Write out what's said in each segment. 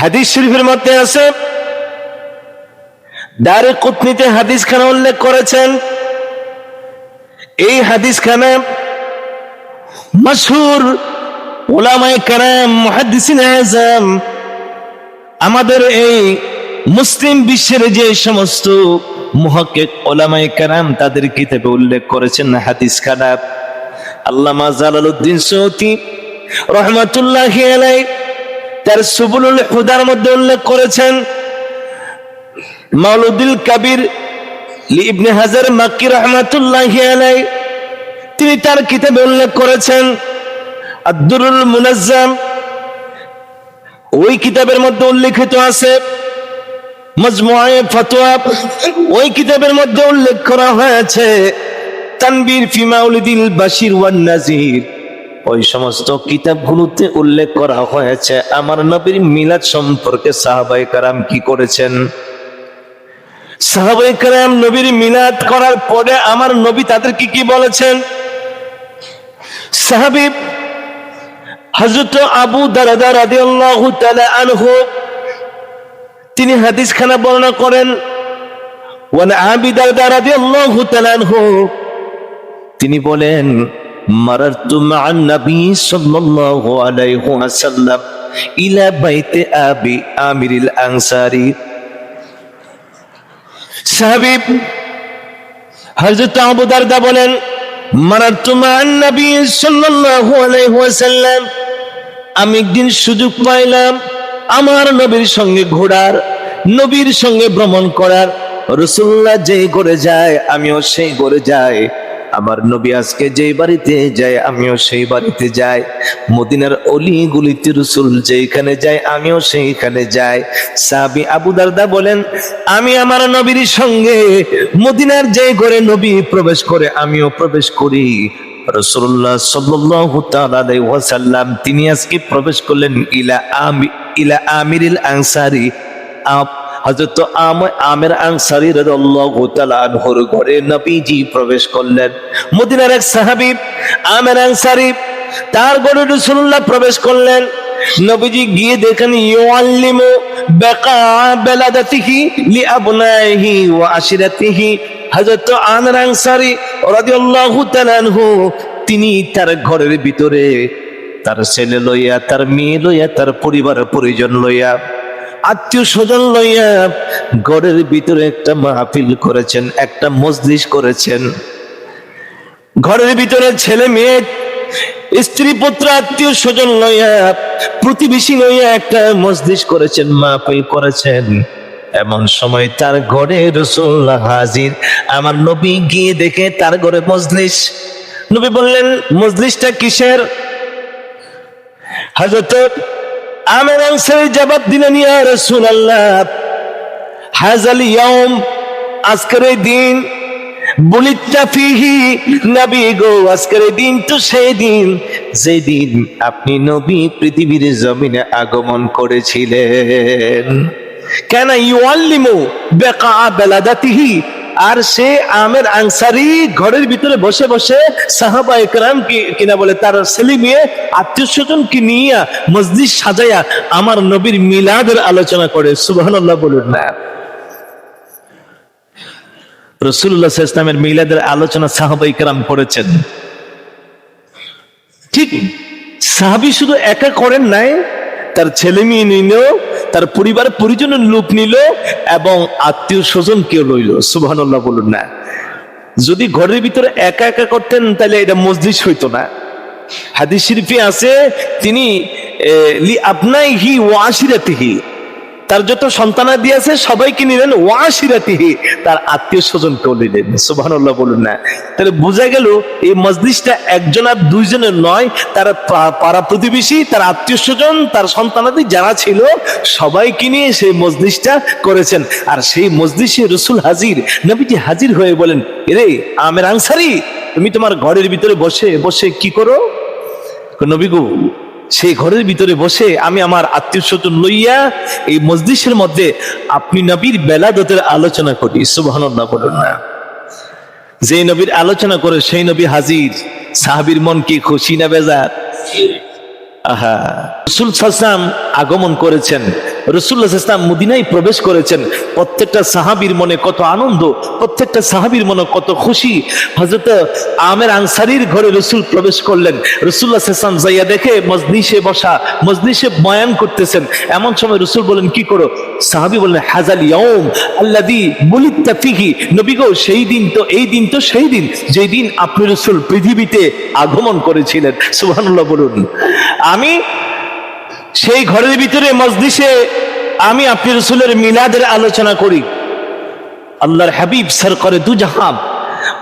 হাদিস শরীফের মধ্যে আছে দারে কুতনিতে হাদিস খানা উল্লেখ করেছেন। এই হাদিস খানা মশহুর ওলামায়ে কারাম, মুহাদ্দিসিন আযম আমাদের এই মুসলিম বিশ্বের যে সমস্ত মুহাক্কিক ওলামায়ে কারাম তাদের কিতাবে উল্লেখ করেছেন হাদিস খানা আল্লামা জালালউদ্দিন সৌতি রহমাতুল্লাহি আলাইহি তার সুবুলুল হুদার মধ্যে উল্লেখ করেছেন মাউলুদুল কাবির ইবনে হাজার মাক্কি রহমাতুল্লাহি আলাইহি, তিনি তার কিতাবে উল্লেখ করেছেন, আব্দুরুল মুনাজ্জাম, ওই কিতাবের মধ্যে উল্লেখিত আছে, মজমুআয়ে ফতোয়া, ওই কিতাবের মধ্যে উল্লেখ করা হয়েছে, তানবীর ফি মাউলিদিল বাশির ওয়ান নাজির। ওই সমস্ত কিতাবগুলোতে উল্লেখ করা হয়েছে, আমার নবীর মিলাদ সম্পর্কে সাহাবাই কারাম কি করেছেন? সাহাবাই কারাম নবীর মিলাদ করার পরে আমার নবী তাদেরকে কি বলেছেন? সাহাবিব হযরত আবু দারদা রাদিয়াল্লাহু তাআলা আনহু, তিনি হাদিস খানা বর্ণনা করেন, ওয়ান আবি দারদা রাদিয়াল্লাহু তাআলা আনহু, তিনি বলেন মারারতু মা'আন নবী সাল্লাল্লাহু আলাইহি ওয়াসাল্লাম ইলা বাইতে আবি আমিরুল আনসারী সাহাবী হযরত আবু দারদা বলেন মা'আন নবী সাল্লাল্লাহু আলাইহি ওয়াসাল্লাম আমি একদিন সুযোগ পাইলাম আমার নবীর সঙ্গে ঘোড়ার নবীর সঙ্গে ভ্রমণ করার। রসুল্লাহ যেই করে যায়, আমিও সেই করে যাই। আমার নবী আজকে যেই বাড়িতে যায়, আমিও সেই বাড়িতে যাই। মদিনার অলি গুলিতে রসুল যেইখানে যায়, আমিও সেইখানে যাই। সাবি আবু দারদা বলেন, আমি আমার নবীর সঙ্গে মদিনার যেই ঘরে নবী প্রবেশ করে, আমিও প্রবেশ করি। রসুল্লাহ তাআলা তিনি আজকে প্রবেশ করলেন ইলা আমি, ইলা আমিরিল আনসারি। আম, আমির আনসারী রাদিয়াল্লাহু তাআলা আনহুর ঘরে নবীজি প্রবেশ করলেন। মদিনার এক সাহাবী আমির আনসারী, তার ঘরে রাসূলুল্লাহ প্রবেশ করলেন। নবীজি গিয়ে দেখেন, ইউআল্লিমু বাকা বেলাদাতিহি লি আবনাইহি ওয়া আশিরাতিহি। হযরত আমির আনসারী রাদিয়াল্লাহু তাআলা আনহু, তিনি তার ঘরের ভিতরে, তার ছেলে লইয়া, তার মেয়ে লইয়া, তার পরিবার পরিজন লইয়া আত্মীয় স্বজন লইয়া ঘরের ভিতরে একটা মাহফিল করেছেন, একটা মজলিস করেছেন। ঘরের ভিতরে ছেলে মেয়ে, স্ত্রী পুত্র আত্মীয় স্বজন লইয়া প্রতিবেশী লইয়া একটা মজলিস করেছেন, মাহফিল করেছেন। এমন সময় তার ঘরে রসুল্লাহ হাজির। আমার নবী গিয়ে দেখে তার ঘরে মজলিস। নবী বললেন, মজলিসটা কিসের? হজরত আমের আনসারি জবাব দিলেন, ইয়া রাসূলুল্লাহ, হাজাল ইয়াউম, আজকের এই দিন বুলিতা ফিহি নবী গো, আজকের এই দিন তো সেই দিন, যেই দিন আপনি নবী পৃথিবীর জমিনে আগমন করেছিলেন। কেন ইউআল্লিমু বেকা বেলাদাতিহি আর সে আমের আনসারি ঘরের ভিতরে বসে বসে সাহাবা একরাম কি কিনা বলে তার ছেলে মেয়ে আত্মীয় স্বজন কি নিয়ে মসজিদ সাজাইয়া আমার নবীর মিলাদের আলোচনা করে। সুবহানাল্লাহ বলুন। না রসুল্লাহ ইসলামের মিলাদের আলোচনা সাহাবা ইকরাম করেছেন। ঠিক সাহাবি শুধু একা করেন নাই তার ছেলে মেয়ে নিল তার পরিবার পরিজনের লোক নিল এবং আত্মীয় স্বজন কেউ লইল। সুবাহ বলুন না। যদি ঘরের ভিতরে একা একা করতেন, তাহলে এটা মসজিদ হইতো না। হাদিস শিল্পী আছে, তিনি লি আপনাই হি ওয়াশিরাতিহি তার যত সন্তানাদি আছে, সবাইকে নিলেন ওয়াশিরাতিহি। তার আত্মীয় স্বজন কেউ নিলেন সুবহানাল্লাহ বলুন না। তাহলে বোঝা গেল, এই মজলিসটা একজন আর দুইজনের নয়। তার পাড়া প্রতিবেশী, তার আত্মীয় স্বজন, তার সন্তানাদি যারা ছিল, সবাইকে নিয়ে সেই মজলিসটা করেছেন। আর সেই মজলিসে রসুল হাজির, নবীজি হাজির হয়ে বলেন, এরে, আমের আনসারি, তুমি তোমার ঘরের ভিতরে বসে বসে কি করো? নবী গো সেই ঘরের ভিতরে বসে আমি আমার আত্মীয় স্বজন লইয়া এই মসজিদের মধ্যে আপনি নবীর বেলাদতের আলোচনা করি। সুবহানাল্লাহ বলুন না। যে নবীর আলোচনা করে সেই নবী হাজির। সাহাবীর মন কি খুশি না বেজার? আহা। রসুল সাসাম আগমন করেছেন। রসুল্লাহ ইসলাম মদিনায় প্রবেশ করেছেন। প্রত্যেকটা সাহাবীর মনে কত আনন্দ, প্রত্যেকটা সাহাবীর মনে কত খুশি। হজরত আমের আনসারির ঘরে রসুল প্রবেশ করলেন। রসুল্লাহ ইসলাম যাইয়া দেখে মজলিসে বসা, মজলিসে বয়ান করতেছেন। এমন সময় রসুল বলেন, কি করো? সাহাবি বললেন, হাজাল ইয়ম আল্লাদি বলিতা ফিহি। নবী গো, সেই দিন তো, এই দিন তো সেই দিন যেই দিন আপনি রসুল পৃথিবীতে আগমন করেছিলেন। সুবহানাল্লাহ বলুন। আমি সেই ঘরের ভিতরে মজলিসে আমি আপনি রসুলের মিলাদের আলোচনা করি। আল্লাহর হাবিব সর করে দু জাহাব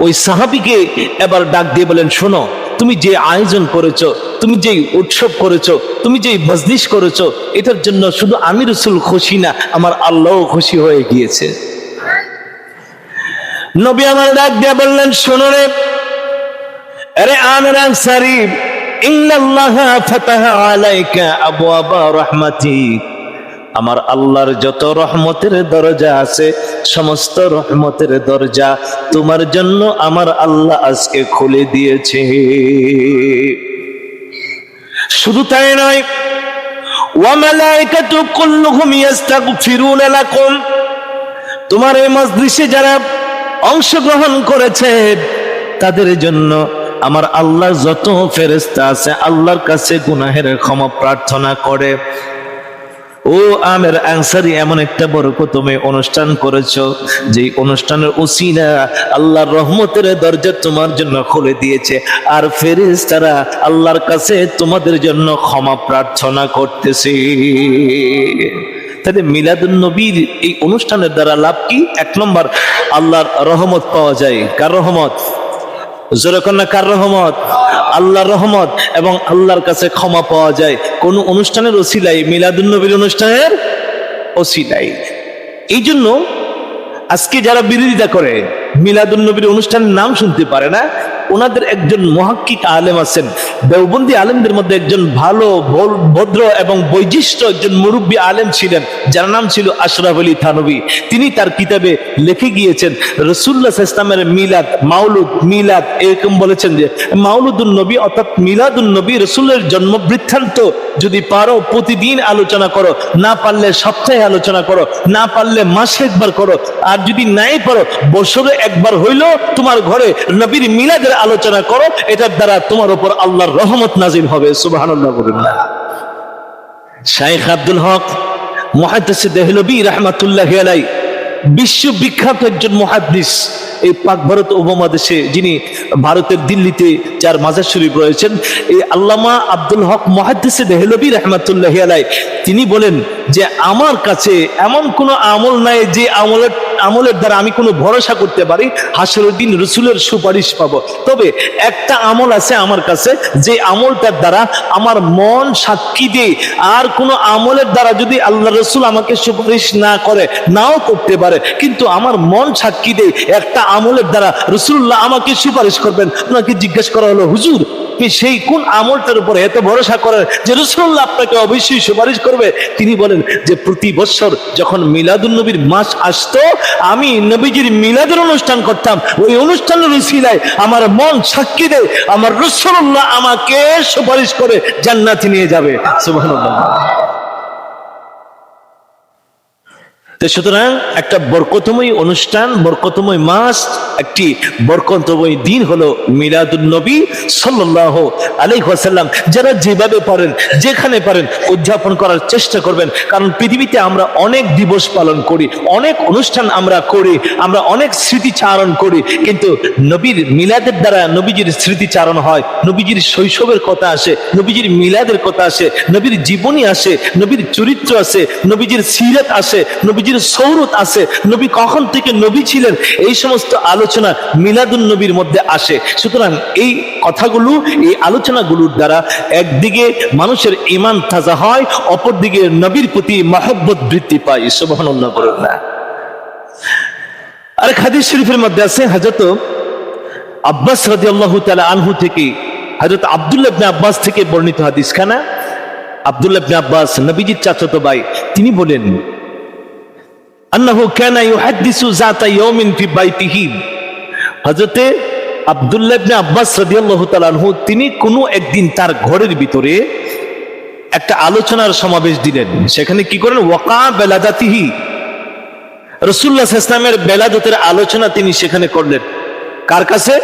ওই সাহাবিকে এবার ডাক দিয়ে বলেন, শোনো, তুমি যে আয়োজন করেছ, তুমি যে উৎসব করেছ, তুমি যে মজলিস করেছ, এটার জন্য শুধু আমি রসুল খুশি না, আমার আল্লাহও খুশি হয়ে গিয়েছে। নবী আমার ডাক দিয়ে বললেন, শোনো রে, আরে আনসারি ইন্নাল্লাহা ফাতাহা আলাইকা আবওয়াবা আমার আল্লাহর যত রহমতের দরজা আছে, সমস্ত রহমতের দরজা তোমার জন্য আমার আল্লাহ আজকে খুলে দিয়েছে। শুধু তাই নয় তোমার এই মজলিসে যারা অংশগ্রহণ করেছে, তাদের জন্য আমার আল্লাহ যত ফেরেস্তা আছে আল্লাহর কাছে গুনাহের ক্ষমা প্রার্থনা করে। ও আমের আনসারি, এমন একটা বড় তুমি অনুষ্ঠান করেছ যে অনুষ্ঠানের ওসিলা আল্লাহর রহমতের দরজা তোমার জন্য খুলে দিয়েছে। আর ফেরেস তারা আল্লাহর কাছে তোমাদের জন্য ক্ষমা প্রার্থনা করতেছে। তাহলে মিলাদুন নবীর এই অনুষ্ঠানের দ্বারা লাভ কি? এক নম্বর, আল্লাহর রহমত পাওয়া যায়। কার রহমত? জোরকন্যা কার রহমত? আল্লাহর রহমত এবং আল্লাহর কাছে ক্ষমা পাওয়া যায়। কোন অনুষ্ঠানের ওসিলাই মিলাদুন্নবীর অনুষ্ঠানের ওসিলাই এই জন্য আজকে যারা বিরোধিতা করে মিলাদুন্নবীর অনুষ্ঠানের নাম শুনতে পারে না ওনাদের একজন মহাক্কিক আলেম আছেন। দেওবন্দি আলেমদের মধ্যে একজন ভালো ভদ্র এবং বৈশিষ্ট্য একজন মুরব্বী আলেম ছিলেন, যার নাম ছিল আশরাফ আলী থানবী তিনি তার কিতাবে লিখে গিয়েছেন রসুল্লাহ ইসলামের মিলাদ মাউলুদ মিলাদ, এরকম বলেছেন যে মাউলুদুন নবী অর্থাৎ মিলাদুন নবী রসুলের জন্ম বৃত্তান্ত, যদি পারো প্রতিদিন আলোচনা করো, না পারলে সপ্তাহে আলোচনা করো, না পারলে মাসে একবার করো, আর যদি নাই পারো, বছরে একবার হইল তোমার ঘরে নবীর মিলাদের আলোচনা করো এটার দ্বারা তোমার উপর আল্লাহর রহমত নাজিল হবে শাইখ আব্দুল হক রহমাতুল্লাহ আলাই বিশ্ববিখ্যাত একজন মহাদ্দিস, এই পাক ভারত উপমহাদেশে যিনি ভারতের দিল্লিতে যার মাজার শরীফ রয়েছেন, এই আল্লামা আব্দুল হক মহাদ্দেশে দেহলবী রহমাতুল্লাহ আলাই তিনি বলেন যে আমার কাছে এমন কোনো আমল নাই যে আমলের আমলের দ্বারা আমি কোনো ভরসা করতে পারি হাসরের দিন রসুলের সুপারিশ পাবো। তবে একটা আমল আছে আমার কাছে, যে আমলটার দ্বারা আমার মন সাক্ষী দেয়। আর কোনো আমলের দ্বারা যদি আল্লাহ রসুল আমাকে সুপারিশ না করে, নাও করতে পারে, কিন্তু আমার মন সাক্ষী দেয়, একটা আমলের দ্বারা রসুল্লাহ আমাকে সুপারিশ করবেন। ওনাকে জিজ্ঞেস করা হলো, হুজুর আপনি সেই কোন আমলটার উপরে এত ভরসা করেন যে রসুল্লাহ আপনাকে অবশ্যই সুপারিশ করবে? তিনি বলেন যে প্রতি বছর যখন মিলাদুল নবীর মাস আসতো, আমি নবীজির মিলাদের অনুষ্ঠান করতাম। ওই অনুষ্ঠানের রসিলায় আমার মন সাক্ষী দেয়, আমার রসুল্লাহ আমাকে সুপারিশ করে জান্নাতি নিয়ে যাবে। সুবহানাল্লাহ। তো সুতরাং একটা বরকতময় অনুষ্ঠান, বরকতময় মাস, একটি বরকতময় দিন হলো মিলাদুল নবী সাল্লাহ আলাইসাল্লাম যারা যেভাবে পারেন, যেখানে পারেন, উদযাপন করার চেষ্টা করবেন। কারণ পৃথিবীতে আমরা অনেক দিবস পালন করি, অনেক অনুষ্ঠান আমরা করি, আমরা অনেক স্মৃতিচারণ করি। কিন্তু নবীর মিলাদের দ্বারা নবীজির স্মৃতিচারণ হয়, নবীজির শৈশবের কথা আসে, নবীজির মিলাদের কথা আসে, নবীর জীবনী আসে, নবীর চরিত্র আসে, নবীজির সিরাত আসে, নবীজির সৌরত আছে। নবী কখন থেকে নবী ছিলেন? এই সমস্ত আলোচনা মিলাদুন নবীর মধ্যে আসে। সুতরাং এই কথাগুলো, এই আলোচনাগুলোর দ্বারা একদিকে মানুষের ইমান তাজা হয়, অপরদিকে নবীর প্রতি মহব্বত বৃদ্ধি পায়। সুবহানাল্লাহ বলুন না। আরেক হাদিস শরীফের মধ্যে আছে, হযরত আব্বাস রাদিয়াল্লাহু তাআলা আনহু থেকে, হযরত আব্দুল্লাহ ইবনে আব্বাস থেকে বর্ণিত হাদিস খানা আব্দুল্লাহ আব্বাস নবীজির চাচাতো ভাই, তিনি বলেন আন্নাহু কানা ইউহাদ্দিসু যাতা ইয়াউমিন ফি বাইতিহি। হযরতে আব্দুল্লাহ ইবনে আব্বাস রাদিয়াল্লাহু তাআলা তিনি কোনো একদিন তার ঘরের ভিতরে একটা আলোচনার সমাবেশ দিলেন। সেখানে কি করেন? ওয়াকা বেলাদাতিহি। রসুল্লাহ ইসলামের বেলাদতের আলোচনা তিনি সেখানে করলেন। কার কাছে?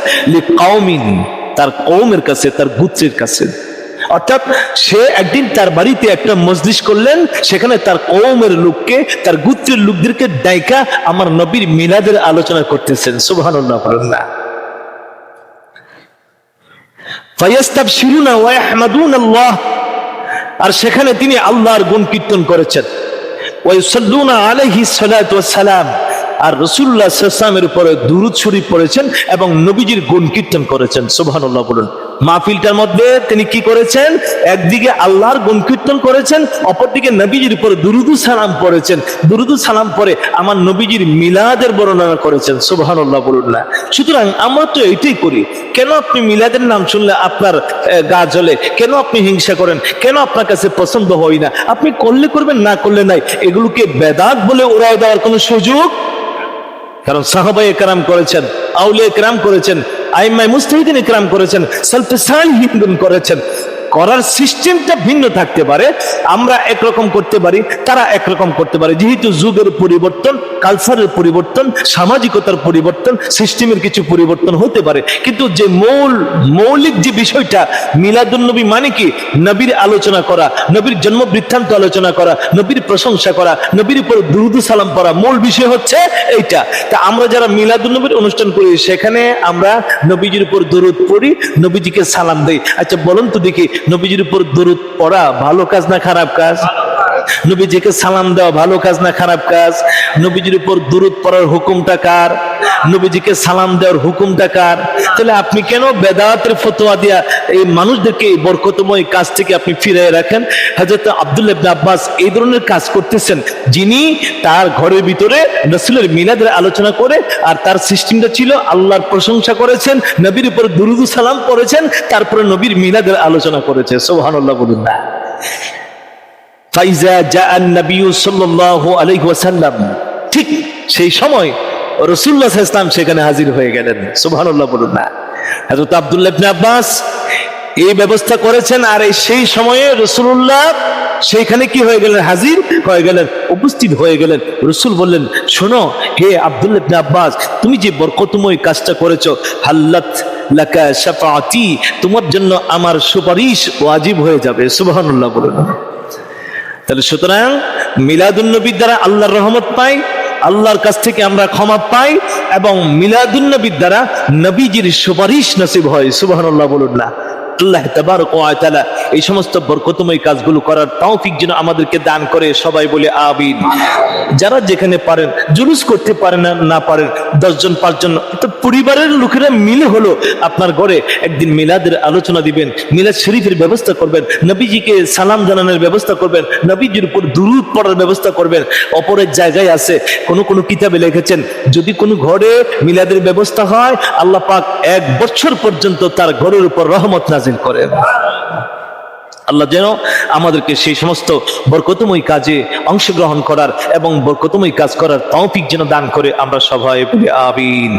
কাউমিন তার কৌমের কাছে, তার গুত্রের কাছে। অর্থাৎ সে একদিন তার বাড়িতে একটা মজলিস করলেন, সেখানে তার কৌমের লোককে, তার গুত্রের লোকদেরকে ডাইকা আমার নবীর মিলাদের আলোচনা করতেছেন। সুবহানাল্লাহ না। ফায়াস্তাবশিরুনা ওয়া ইয়াহমাদুনাল্লাহ। আর সেখানে তিনি আল্লাহর গুণ কীর্তন করেছেন। আর রাসূলুল্লাহ সাল্লামের উপরে দুরূদ শরীফ পড়েছেন এবং নবীজির গুণ কীর্তন করেছেন। সুবহানাল্লাহ বলুন মাহফিলটার মধ্যে তিনি কি করেছেন? একদিকে আল্লাহর গুণ কীর্তন করেছেন, অপরদিকে নবীজির উপরে দুরুদু সালাম পড়েছেন। দুরুদু সালাম পরে আমার নবীজির মিলাদের বর্ণনা করেছেন, সুবহানাল্লাহ বলুন না। সুতরাং আমরা তো এটাই করি। কেন আপনি মিলাদের নাম শুনলে আপনার গা জ্বলে? কেন আপনি হিংসা করেন? কেন আপনার কাছে পছন্দ হয় না? আপনি করলে করবেন, না করলে নাই। এগুলোকে বেদাত বলে উড়াই দেওয়ার কোনো সুযোগ? কারণ সাহাবাই একরাম করেছেন আউলে একরাম করেছেন আইমাই মুস্তাহিদিন ইকরাম করেছেন সালফে সালিহিন করেছেন। করার সিস্টেমটা ভিন্ন থাকতে পারে, আমরা একরকম করতে পারি, তারা একরকম করতে পারে। যেহেতু যুগের পরিবর্তন কালচারের পরিবর্তন, সামাজিকতার পরিবর্তন সিস্টেমের কিছু পরিবর্তন হতে পারে। কিন্তু যে মৌল, মৌলিক যে বিষয়টা মিলাদুল নবী মানে কি? নবীর আলোচনা করা, নবীর জন্ম বৃত্তান্ত আলোচনা করা, নবীর প্রশংসা করা, নবীর উপর দুরুদু সালাম পড়া মূল বিষয় হচ্ছে এইটা। তা আমরা যারা মিলাদুল নবীর অনুষ্ঠান করি, সেখানে আমরা নবীজির উপর দরুদ পড়ি, নবীজিকে সালাম দেই। আচ্ছা বলুন তো দেখি নবীজির উপর দরুদ পড়া ভালো কাজ না খারাপ কাজ? নবীজিকে সালাম দেওয়া ভালো কাজ না খারাপ কাজ? নবীজির উপর দরুদ পড়ার হুকুমটা কার? নবীজিকে সালাম দেওয়ার হুকুমটা কার? তাহলে আপনি কেন বেদাতের ফতোয়া দিয়া এই মানুষদেরকে এই বরকতময় কাজ থেকে আপনি ফিরে রাখেন? হযরত আব্দুল্লাহ আব্বাস এই ধরনের কাজ করতেছেন। যিনি তার ঘরের ভিতরে রাসূলের মিলাদের আলোচনা করে আর তার সিস্টেমটা ছিল আল্লাহর প্রশংসা করেছেন, নবীর উপর দুরুদ সালাম করেছেন তারপরে নবীর মিলাদের আলোচনা করেছে। সুবহানাল্লাহ বলুন না। ফাইজা জাআন নবী সাল্লাল্লাহু আলাইহি ওয়াসাল্লাম। ঠিক সেই সময় রাসূলুল্লাহ ওয়াসাল্লাম সেখানে হাজির হয়ে গেলেন। সুবহানাল্লাহ বলুন না। হযরত আব্দুল্লাহ ইবনে আব্বাস এই ব্যবস্থা করেছেন আর সেই সময়ে রাসূলুল্লাহ সেইখানে কি হয়ে গেলেন? হাজির হয়ে গেলেন, উপস্থিত হয়ে গেলেন। রসুল বললেন, শোনো, হে আব্দুল্লাহ ইবনে আব্বাস, তুমি যে বরকতময় কাজটা করেছ, হাল্লাত লাকা শাফাআতি, তোমার জন্য আমার সুপারিশ ওয়াজিব হয়ে যাবে। সুবহানাল্লাহ বলুন তাহলে সুতরাং মিলাদুন্নবীর দ্বারা আল্লাহর রহমত পাই, আল্লাহর কাছ থেকে আমরা ক্ষমা পাই এবং মিলাদুন্নবীর দ্বারা নবীজির সুপারিশ নসিব হয়। সুবাহ বলুন না। আল্লাহ তাবারক ওয়া তাআলা এই সমস্ত বরকতময় কাজগুলো করার তৌফিক যেন আমাদেরকে দান করে, সবাই বলে আমিন। যারা যেখানে পারেন, জুলুস করতে পারেন না না পারেন, দশজন, পাঁচজন তো পরিবারের লোকেরা মিলে হলো আপনার ঘরে একদিন মিলাদের আলোচনা দিবেন, মিলাদ শরীফের ব্যবস্থা করবেন, নবীজিকে সালাম জানানোর ব্যবস্থা করবেন, নবীজির উপর দুরুদ পড়ার ব্যবস্থা করবেন, অপরের জায়গায় আছে, কোন কোন কিতাবে লিখেছেন, যদি কোনো ঘরে মিলাদের ব্যবস্থা হয়, আল্লাহ পাক এক বছর পর্যন্ত তার ঘরের উপর রহমত নাজিল করেন। আল্লাহ যেন আমাদেরকে সেই সমস্ত বরকতময় কাজে অংশগ্রহণ করার এবং বরকতময় কাজ করার তৌফিক যেন দান করে আমরা সবাই আমিন।